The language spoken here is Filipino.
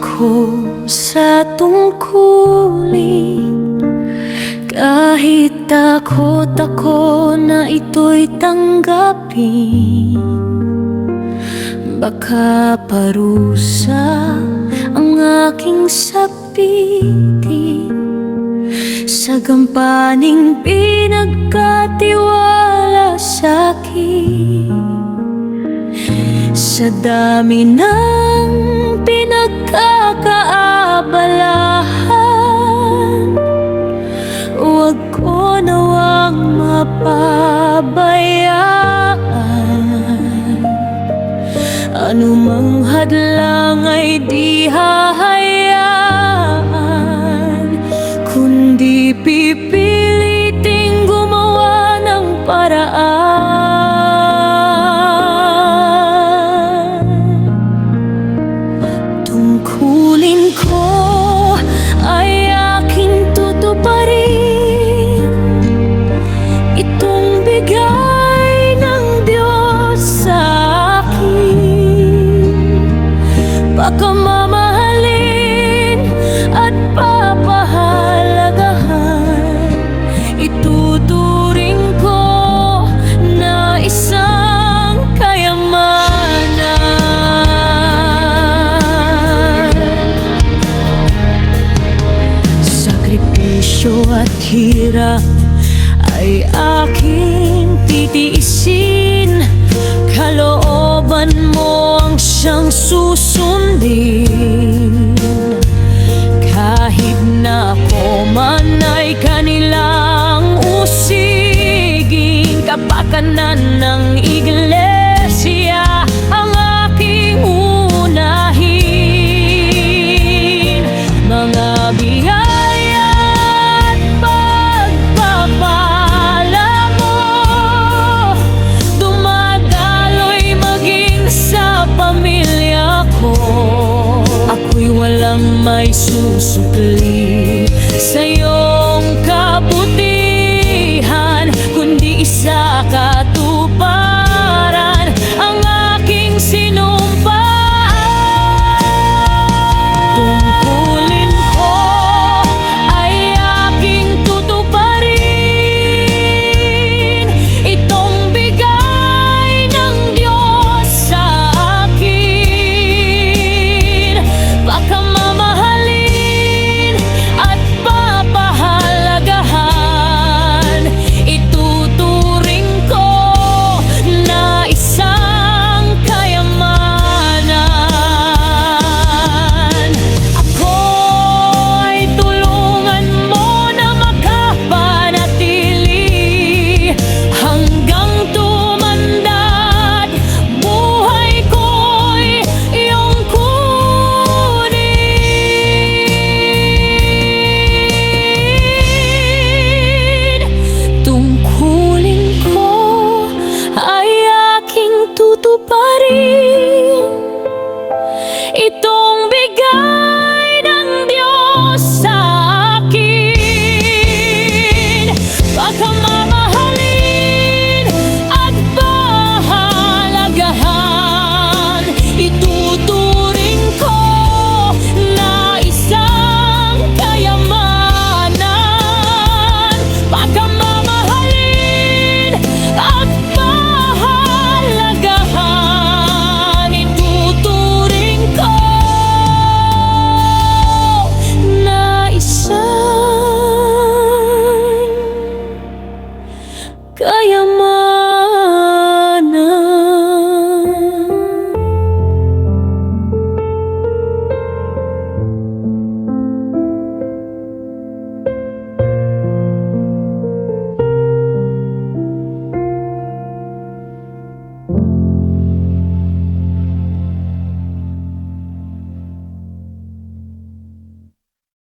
ko sa tungkulin. Kahit takot ako na ito'y tanggapin. Baka parusa ang aking sapitin. Sa gampaning pinagkatiwala sa'kin Sa dami ng pinagkakaabalahan Huwag ko nawang mapabayaan. Anumang hadlang ay di hahayaan Sakripisyo at hirap ay aking titiisin. Kalooban mo ang siyang susundin walang may susukli. Sa itong bigay.